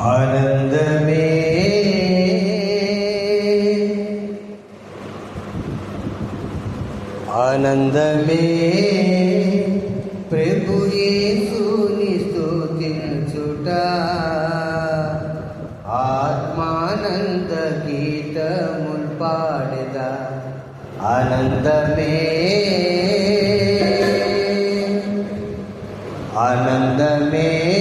ఆనందమే. ఆనందమే. ప్రభు యేసుని స్తుతించుట. ఆత్మానంద గీతముల్ పాడెదా. ఆనందమే. ఆనందమే.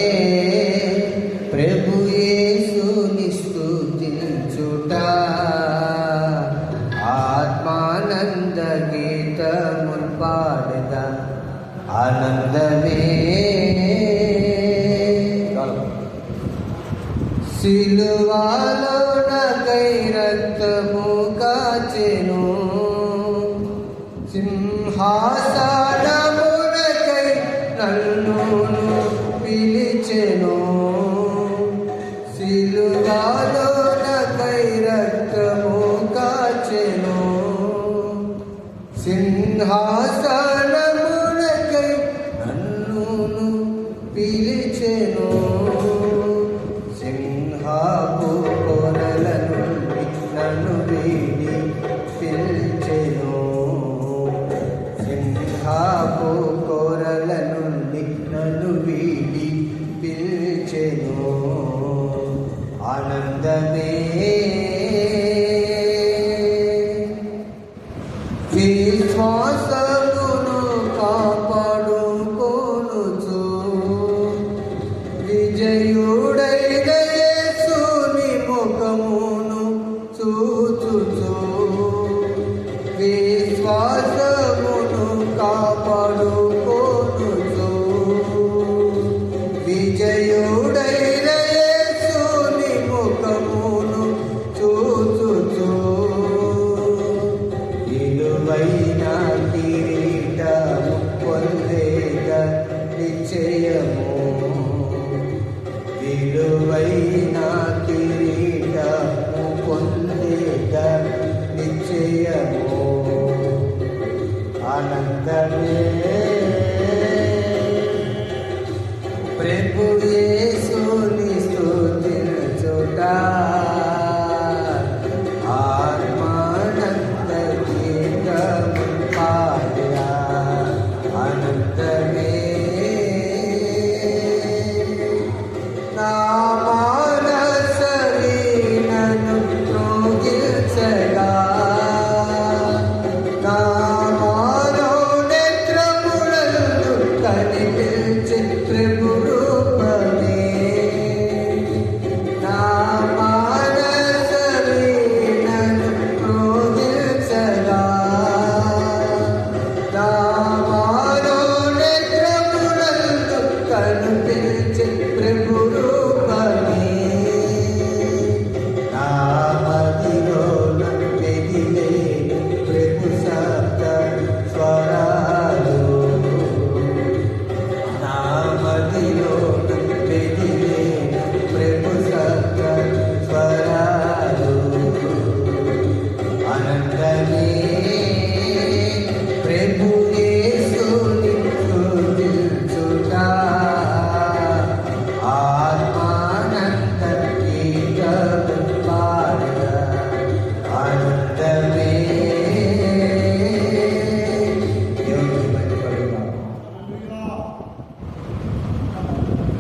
ఆనందమే సిలువాలో నకై రక్తము కాచెను సింహాసనమునకై నన్ను పిలిచెను సిలువాలో నకై రక్తము కాచెను సింహాసనమునకై పిలిచెను సింహాపు కోరల నుండి నన్ను వీడి పిలిచెను ఆనందమే. విశ్వాసమును కాపాడుకోనుచు. విజయు విశ్వాసమును కాపాడుకోనుచు విజయుడైన యేసుని ముఖమును చూచుచు. విలువైన కిరీటము పొందేగ నిశ్చయము. ఆనందమే ప్రభు